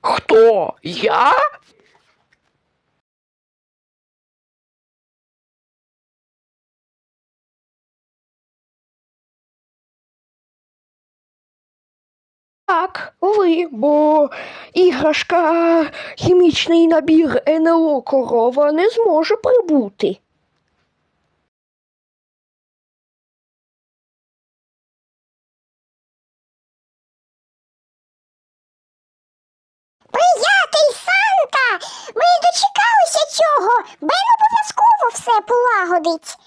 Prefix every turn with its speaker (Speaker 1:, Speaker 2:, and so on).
Speaker 1: Хто? Я? Так, ви, бо іграшка, хімічний набір НЛО корова не зможе прибути.
Speaker 2: Цього. Бен обов'язково все полагодить.